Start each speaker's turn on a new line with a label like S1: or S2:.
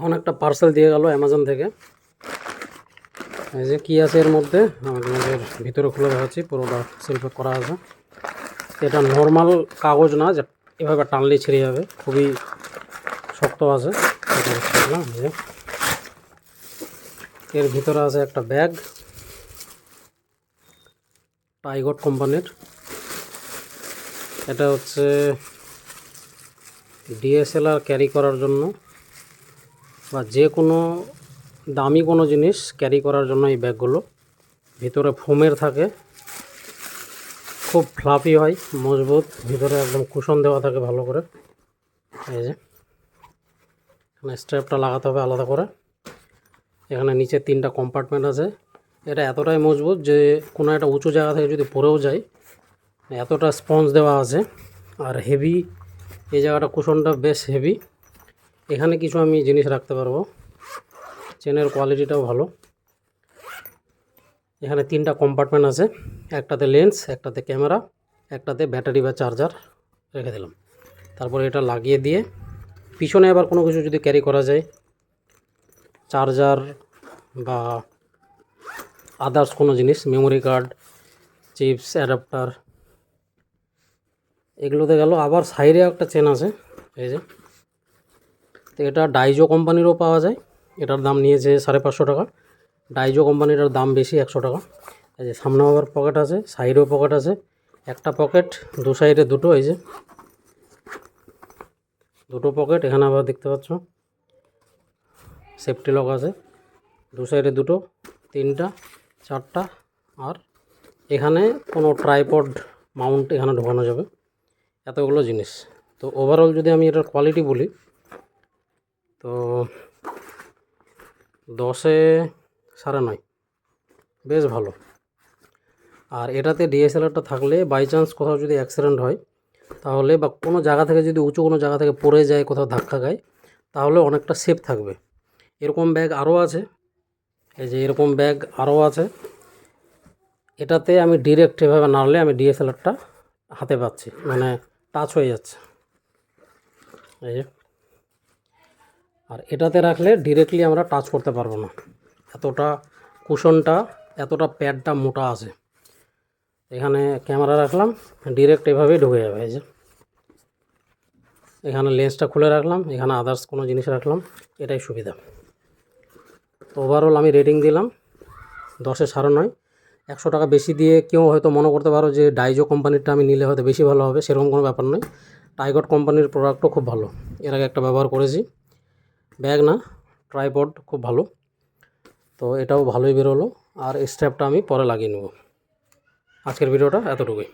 S1: এখন একটা পার্সেল দিয়ে গেল অ্যামাজন থেকে। এই যে কী আছে এর মধ্যে? আমাদের ভিতরে খুলে দেখাচ্ছি, পুরোটা শিল্প করা আছে। এটা নর্মাল কাগজ না, যে এভাবে টানলে ছিঁড়ে যাবে। খুবই শক্ত আছে। এর ভিতরে আছে একটা ব্যাগ টাইগট কোম্পানির। এটা হচ্ছে ডিএসএলআর ক্যারি করার জন্য। বা যে কোনো দামি কোনো জিনিস ক্যারি করার জন্য এই ব্যাগগুলো। ভিতরে ফোমের থাকে। খুব ফ্লাফি হয়, মজবুত। ভিতরে একদম কুশন দেওয়া থাকে ভালো করে। এই যে, এখানে স্ট্র্যাপটা লাগাতে হবে আলাদা করে। এখানে নিচে তিনটা কম্পার্টমেন্ট আছে। এটা এতটাই মজবুত যে কোনো একটা উঁচু জায়গা থেকে যদি পড়েও যায়, এতটা স্পঞ্জ দেওয়া আছে। আর হেভি এই জায়গাটা কুশনটা বেশ হেভি এখানে কিছু আমি জিনিস রাখতে পারব। চেনের কোয়ালিটিটাও ভালো। এখানে তিনটা কম্পার্টমেন্ট আছে। একটাতে লেন্স, একটাতে ক্যামেরা, একটাতে ব্যাটারি বা চার্জার রেখে দিলাম। তারপরে এটা লাগিয়ে দিয়ে পিছনে আবার কোনো কিছু যদি ক্যারি করা যায়, চার্জার বা আদার্স কোনো জিনিস মেমোরি কার্ড চিপস অ্যাডাপ্টার এগুলোতে গেল। আবার সাইডে একটা চেন আছে, এই যে। তো এটা ডাইজো কোম্পানিরও পাওয়া যায়। এটার দাম নিয়েছে সাড়ে পাঁচশো টাকা। ডাইজো কোম্পানিটার দাম বেশি একশো টাকা। এই যে সামনে আবার পকেট আছে সাইডেও পকেট আছে। একটা পকেট দু সাইডে দুটো, এই যে। দুটো পকেট এখানে আবার দেখতে পাচ্ছ। সেফটি লক আছে। দু সাইডে দুটো, তিনটা, চারটা, আর এখানে কোনো ট্রাইপড মাউন্ট এখানে ঢোকানো যাবে। এতগুলো জিনিস। তো ওভারঅল যদি আমি এটার কোয়ালিটি বলি তো দশে সাড়ে নয়। বেশ ভালো। আর এটাতে ডিএসএলআরটা থাকলে বাই চান্স কোথাও যদি অ্যাক্সিডেন্ট হয়, তাহলে বা কোনো জায়গা থেকে যদি উঁচু কোনো জায়গা থেকে পড়ে যায়, কোথাও ধাক্কা খায়, তাহলে অনেকটা সেফ থাকবে। এরকম ব্যাগ আরও আছে। এই যে এরকম ব্যাগ আরও আছে। এটাতে আমি ডিরেক্ট এভাবে নাড়লে আমি ডিএসএলআরটা হাতে পাচ্ছি। মানে টাচ হয়ে যাচ্ছে। এই যে আর এটাতে রাখলে ডিরেক্টলি আমরা টাচ করতে পারব না। এতটা কুশনটা এতটা প্যাডটা মোটা আছে। এখানে ক্যামেরা রাখলাম ডিরেক্ট এভাবেই ঢুকে যাবে, এই যে। এখানে লেন্সটা খুলে রাখলাম, এখানে আদার্স কোনো জিনিস রাখলাম, এটাই সুবিধা। তো ওভারঅল আমি রেটিং দিলাম, দশে সাড়ে নয়। একশো টাকা বেশি দিয়ে কেউ হয়তো মনে করতে পারো যে ডাইজো কোম্পানিরটা আমি নিলে হয়তো বেশি ভালো হবে, সেরকম কোনো ব্যাপার নয়। টাইগট কোম্পানির প্রোডাক্টও খুব ভালো। এর আগে একটা ব্যবহার করেছি। ব্যাগ না ট্রাইপড খুব ভালো। তো এটাও ভালোই বেরোলো, আর স্ট্র্যাপটা আমি পরে লাগিয়ে নেব। আজকের ভিডিওটা এতটুকুই।